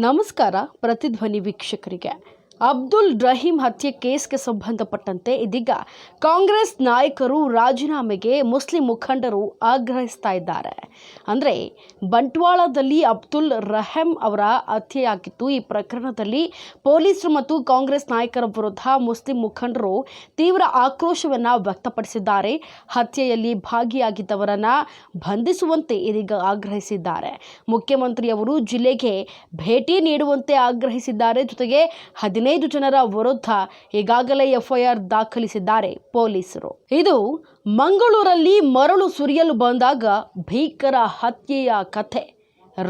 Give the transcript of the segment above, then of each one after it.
ನಮಸ್ಕಾರ ಪ್ರತಿಧ್ವನಿ ವೀಕ್ಷಕರಿಗೆ. ಅಬ್ದುಲ್ ರಹೀಂ ಹತ್ಯೆ ಕೇಸ್ಗೆ ಸಂಬಂಧಪಟ್ಟಂತೆ ಇದೀಗ ಕಾಂಗ್ರೆಸ್ ನಾಯಕರು ರಾಜೀನಾಮೆಗೆ ಮುಸ್ಲಿಂ ಮುಖಂಡರು ಆಗ್ರಹಿಸ್ತಾ ಇದ್ದಾರೆ. ಅಂದರೆ ಬಂಟ್ವಾಳದಲ್ಲಿ ಅಬ್ದುಲ್ ರಹೀಂ ಅವರ ಹತ್ಯೆಯಾಗಿತ್ತು ಈ ಪ್ರಕರಣದಲ್ಲಿ ಪೊಲೀಸರು ಮತ್ತು ಕಾಂಗ್ರೆಸ್ ನಾಯಕರ ವಿರುದ್ಧ ಮುಸ್ಲಿಂ ಮುಖಂಡರು ತೀವ್ರ ಆಕ್ರೋಶವನ್ನು ವ್ಯಕ್ತಪಡಿಸಿದ್ದಾರೆ. ಹತ್ಯೆಯಲ್ಲಿ ಭಾಗಿಯಾಗಿದ್ದವರನ್ನು ಬಂಧಿಸುವಂತೆ ಇದೀಗ ಆಗ್ರಹಿಸಿದ್ದಾರೆ. ಮುಖ್ಯಮಂತ್ರಿಯವರು ಜಿಲ್ಲೆಗೆ ಭೇಟಿ ನೀಡುವಂತೆ ಆಗ್ರಹಿಸಿದ್ದಾರೆ. ಜೊತೆಗೆ ಹದಿನೈದು ಜನರ ವಿರುದ್ಧ ಈಗಾಗಲೇ ಎಫ್ಐಆರ್ ದಾಖಲಿಸಿದ್ದಾರೆ ಪೊಲೀಸರು. ಇದು ಮಂಗಳೂರಲ್ಲಿ ಮರಳು ಸುರಿಯಲು ಬಂದಾಗ ಭೀಕರ ಹತ್ಯೆಯ ಕಥೆ.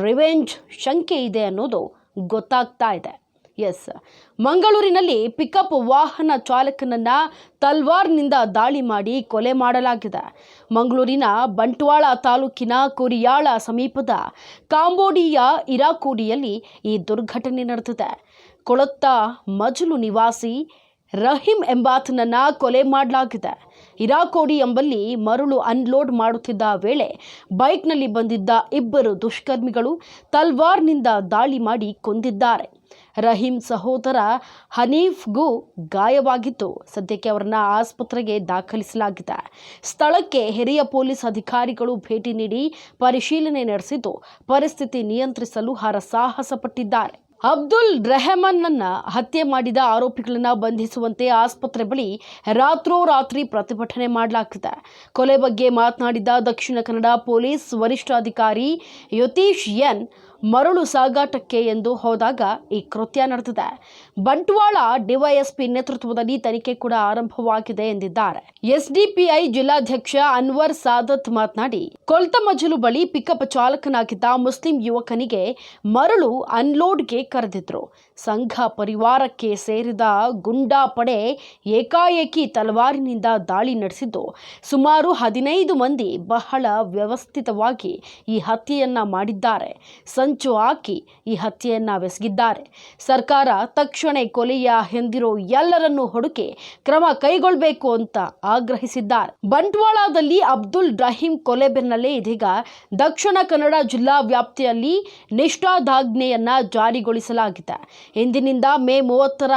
ರಿವೆಂಜ್ ಶಂಕೆ ಇದೆ ಅನ್ನೋದು ಗೊತ್ತಾಗ್ತಾ ಇದೆ. ಎಸ್ ಮಂಗಳೂರಿನಲ್ಲಿ ಪಿಕಪ್ ವಾಹನ ಚಾಲಕನನ್ನ ತಲ್ವಾರ್ನಿಂದ ದಾಳಿ ಮಾಡಿ ಕೊಲೆ ಮಾಡಲಾಗಿದೆ. ಮಂಗಳೂರಿನ ಬಂಟ್ವಾಳ ತಾಲೂಕಿನ ಕುರಿಯಾಳ ಸಮೀಪದ ಕಾಂಬೋಡಿಯ ಇರಾಕೋಡಿಯಲ್ಲಿ ಈ ದುರ್ಘಟನೆ ನಡೆದಿದೆ. ಕೊಳತ್ತ ಮಜಲು ನಿವಾಸಿ ರಹೀಂ ಎಂಬಾತನನ್ನ ಕೊಲೆ ಮಾಡಲಾಗಿದೆ. ಇರಾಕೋಡಿ ಎಂಬಲ್ಲಿ ಮರಳು ಅನ್ಲೋಡ್ ಮಾಡುತ್ತಿದ್ದ ವೇಳೆ ಬೈಕ್ನಲ್ಲಿ ಬಂದಿದ್ದ ಇಬ್ಬರು ದುಷ್ಕರ್ಮಿಗಳು ತಲ್ವಾರ್ನಿಂದ ದಾಳಿ ಮಾಡಿ ಕೊಂದಿದ್ದಾರೆ. ರಹೀಂ ಸಹೋದರ ಹನೀಫ್ಗೂ ಗಾಯವಾಗಿತ್ತು. ಸದ್ಯಕ್ಕೆ ಅವರನ್ನ ಆಸ್ಪತ್ರೆಗೆ ದಾಖಲಿಸಲಾಗಿದೆ. ಸ್ಥಳಕ್ಕೆ ಹಿರಿಯ ಪೊಲೀಸ್ ಅಧಿಕಾರಿಗಳು ಭೇಟಿ ನೀಡಿ ಪರಿಶೀಲನೆ ನಡೆಸಿದ್ದು, ಪರಿಸ್ಥಿತಿ ನಿಯಂತ್ರಿಸಲು ಹರಸಾಹಸ ಪಟ್ಟಿದ್ದಾರೆ ಅಬ್ದುಲ್ ರೆಹಮಾನ್ನನ್ನ ಹತ್ಯೆ ಮಾಡಿದ ಆರೋಪಿಗಳನ್ನು ಬಂಧಿಸುವಂತೆ ಆಸ್ಪತ್ರೆ ಬಳಿ ರಾತ್ರೋರಾತ್ರಿ ಪ್ರತಿಭಟನೆ ಮಾಡಲಾಗಿದೆ ಕೊಲೆ ಬಗ್ಗೆ ಮಾತನಾಡಿದ ದಕ್ಷಿಣ ಕನ್ನಡ ಪೊಲೀಸ್ ವರಿಷ್ಠಾಧಿಕಾರಿ ಯತೀಶ್ ಎನ್. ಮರಳು ಸಾಗಾಟಕ್ಕೆ ಎಂದು ಹೋದಾಗ ಈ ಕೃತ್ಯ ನಡೆದಿದೆ. ಬಂಟ್ವಾಳ ಡಿವೈಎಸ್ಪಿ ನೇತೃತ್ವದಲ್ಲಿ ತನಿಖೆ ಕೂಡ ಆರಂಭವಾಗಿದೆ ಎಂದಿದ್ದಾರೆ. ಎಸ್ಡಿಪಿಐ ಜಿಲ್ಲಾಧ್ಯಕ್ಷ ಅನ್ವರ್ ಸಾದತ್ ಮಾತನಾಡಿ ಕೊಲ್ತಮಜಲು ಬಳಿ ಪಿಕಪ್ ಚಾಲಕನಾಗಿದ್ದ ಮುಸ್ಲಿಂ ಯುವಕನಿಗೆ ಮರಳು ಅನ್ಲೋಡ್ಗೆ ಕರೆದಿದ್ರು. ಸಂಘ ಪರಿವಾರಕ್ಕೆ ಸೇರಿದ ಗುಂಡಾ ಪಡೆ ಏಕಾಏಕಿ ತಲವಾರಿನಿಂದ ದಾಳಿ ನಡೆಸಿದ್ದು, ಸುಮಾರು ಹದಿನೈದು ಮಂದಿ ಬಹಳ ವ್ಯವಸ್ಥಿತವಾಗಿ ಈ ಹತ್ಯೆಯನ್ನ ಮಾಡಿದ್ದಾರೆ. ಸಂಚು ಹಾಕಿ ಈ ಹತ್ಯೆಯನ್ನ ಬೆಸಗಿದ್ದಾರೆ. ಸರ್ಕಾರ ತಕ್ಷಣ ಕೊಲೆಯ ಹಿಂದಿರೋ ಎಲ್ಲರನ್ನೂ ಹುಡುಕಿ ಕ್ರಮ ಕೈಗೊಳ್ಳಬೇಕು ಅಂತ ಆಗ್ರಹಿಸಿದ್ದಾರೆ. ಬಂಟ್ವಾಳದಲ್ಲಿ ಅಬ್ದುಲ್ ರಹೀಂ ಕೊಲೆ ಬೆನ್ನಲ್ಲೇ ಇದೀಗ ದಕ್ಷಿಣ ಕನ್ನಡ ಜಿಲ್ಲಾ ವ್ಯಾಪ್ತಿಯಲ್ಲಿ ನಿಷ್ಠಾದಾಜ್ಞೆಯನ್ನ ಜಾರಿಗೊಳಿಸಲಾಗಿದೆ. ಇಂದಿನಿಂದ ಮೇ ಮೂವತ್ತರ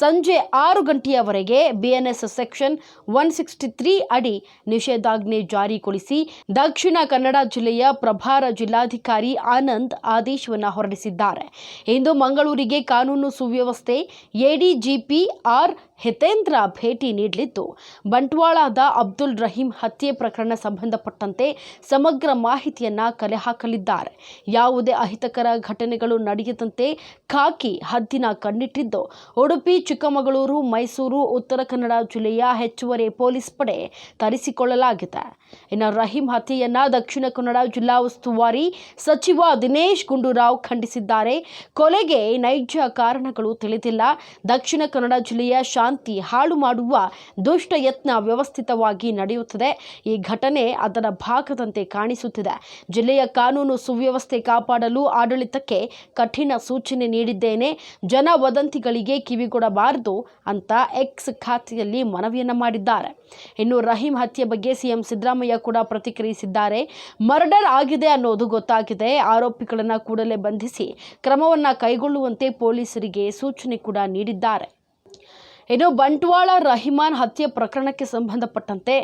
ಸಂಜೆ ಆರು ಗಂಟೆಯವರೆಗೆ BNS section one sixty three ಅಡಿ ನಿಷೇಧಾಜ್ಞೆ ಜಾರಿಗೊಳಿಸಿ ದಕ್ಷಿಣ ಕನ್ನಡ ಜಿಲ್ಲೆಯ ಪ್ರಭಾರ ಜಿಲ್ಲಾಧಿಕಾರಿ ಆನಂದ್ ಆದೇಶವನ್ನು ಹೊರಡಿಸಿದ್ದಾರೆ. ಇಂದು ಮಂಗಳೂರಿಗೆ ಕಾನೂನು ಸುವ್ಯವಸ್ಥೆ, ಎಡಿಜಿಪಿ ಆರ್. ಹಿತೇಂದ್ರ ಭೇಟಿ ನೀಡಲಿದ್ದು, ಬಂಟ್ವಾಳದ ಅಬ್ದುಲ್ ರಹೀಂ ಹತ್ಯೆ ಪ್ರಕರಣ ಸಂಬಂಧಪಟ್ಟಂತೆ ಸಮಗ್ರ ಮಾಹಿತಿಯನ್ನು ಕಲೆ ಹಾಕಲಿದ್ದಾರೆ ಯಾವುದೇ ಅಹಿತಕರ ಘಟನೆಗಳು ನಡೆಯದಂತೆ ಖಾಕಿ ಹದ್ದಿನ ಕಣ್ಣಿಟ್ಟಿದ್ದು, ಉಡುಪಿ, ಚಿಕ್ಕಮಗಳೂರು, ಮೈಸೂರು, ಉತ್ತರ ಕನ್ನಡ ಜಿಲ್ಲೆಯ ಹೆಚ್ಚುವರಿ ಪೊಲೀಸ್ ಪಡೆ ತರಿಸಿಕೊಳ್ಳಲಾಗಿದೆ. ಇನ್ನು ರಹೀಂ ಹತ್ಯೆಯನ್ನ ದಕ್ಷಿಣ ಕನ್ನಡ ಜಿಲ್ಲಾ ಉಸ್ತುವಾರಿ ಸಚಿವ ದಿನೇಶ್ ಗುಂಡೂರಾವ್ ಖಂಡಿಸಿದ್ದಾರೆ. ಕೊಲೆಗೆ ನೈಜ ಕಾರಣಗಳು ತಿಳಿದಿಲ್ಲ. ದಕ್ಷಿಣ ಕನ್ನಡ ಜಿಲ್ಲೆಯ ಶಾಂತಿ ಹಾಳು ಮಾಡುವ ದುಷ್ಟ ಯತ್ನ ವ್ಯವಸ್ಥಿತವಾಗಿ ನಡೆಯುತ್ತದೆ. ಈ ಘಟನೆ ಅದರ ಭಾಗದಂತೆ ಕಾಣಿಸುತ್ತಿದೆ. ಜಿಲ್ಲೆಯ ಕಾನೂನು ಸುವ್ಯವಸ್ಥೆ ಕಾಪಾಡಲು ಆಡಳಿತಕ್ಕೆ ಕಠಿಣ ಸೂಚನೆ ನೀಡಿದ್ದೇನೆ. ಜನ ವದಂತಿಗಳಿಗೆ ಕಿವಿಗೊಡಬಾರದು ಅಂತ ಎಕ್ಸ್ ಖಾತೆಯಲ್ಲಿ ಮನವಿಯನ್ನ ಮಾಡಿದ್ದಾರೆ. ಇನ್ನು ರಹೀಂ ಹತ್ಯೆ ಬಗ್ಗೆ ಸಿಎಂ ಸಿದ್ದರಾಮಯ್ಯ ಕೂಡ ಪ್ರತಿಕ್ರಿಯಿಸಿದ್ದಾರೆ. ಮರ್ಡರ್ ಆಗಿದೆ ಅನ್ನೋದು ಗೊತ್ತಾಗಿದೆ. ಆರೋಪಿಗಳನ್ನ ಕೂಡಲೇ ಬಂಧಿಸಿ ಕ್ರಮವನ್ನ ಕೈಗೊಳ್ಳುವಂತೆ ಪೊಲೀಸರಿಗೆ ಸೂಚನೆ ಕೂಡ ನೀಡಿದ್ದಾರೆ. ಇನ್ನು ಬಂಟ್ವಾಳ ರಹಿಮಾನ್ ಹತ್ಯೆ ಪ್ರಕರಣಕ್ಕೆ ಸಂಬಂಧಪಟ್ಟಂತೆ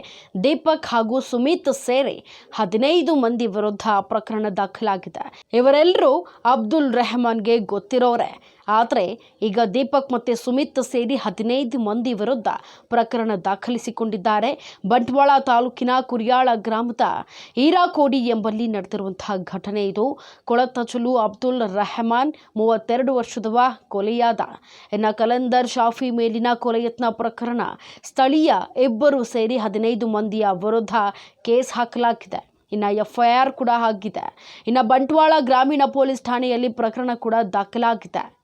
ದೀಪಕ್ ಹಾಗೂ ಸುಮಿತ್ ಸೇರಿ ಹದಿನೈದು ಮಂದಿ ವಿರುದ್ಧ ಪ್ರಕರಣ ದಾಖಲಾಗಿದೆ. ಇವರೆಲ್ಲರೂ ಅಬ್ದುಲ್ ರೆಹಮಾನ್ಗೆ ಗೊತ್ತಿರೋರೆ. ಆದರೆ ಈಗ ದೀಪಕ್ ಮತ್ತು ಸುಮಿತ್ ಸೇರಿ ಹದಿನೈದು ಮಂದಿ ವಿರುದ್ಧ ಪ್ರಕರಣ ದಾಖಲಿಸಿಕೊಂಡಿದ್ದಾರೆ. ಬಂಟ್ವಾಳ ತಾಲೂಕಿನ ಕುರಿಯಾಳ ಗ್ರಾಮದ ಈರಾಕೋಡಿ ಎಂಬಲ್ಲಿ ನಡೆದಿರುವಂತಹ ಘಟನೆ ಇದು. ಕೊಳತಚಲು ಅಬ್ದುಲ್ ರೆಹಮಾನ್ ಮೂವತ್ತೆರಡು ವರ್ಷದವ ಕೊಲೆಯಾದ. ಇನ್ನು ಕಲಂದರ್ ಶಾಫಿ ಮೇಲಿನ ಕೊಲೆಯತ್ನ ಪ್ರಕರಣ ಸ್ಥಳೀಯ ಇಬ್ಬರು ಸೇರಿ ಹದಿನೈದು ಮಂದಿಯ ವಿರುದ್ಧ ಕೇಸ್ ಹಾಕಲಾಗಿದೆ. ಇನ್ನು ಎಫ್ಐಆರ್ ಕೂಡ ಆಗಿದೆ. ಇನ್ನು ಬಂಟ್ವಾಳ ಗ್ರಾಮೀಣ ಪೊಲೀಸ್ ಠಾಣೆಯಲ್ಲಿ ಪ್ರಕರಣ ಕೂಡ ದಾಖಲಾಗಿದೆ.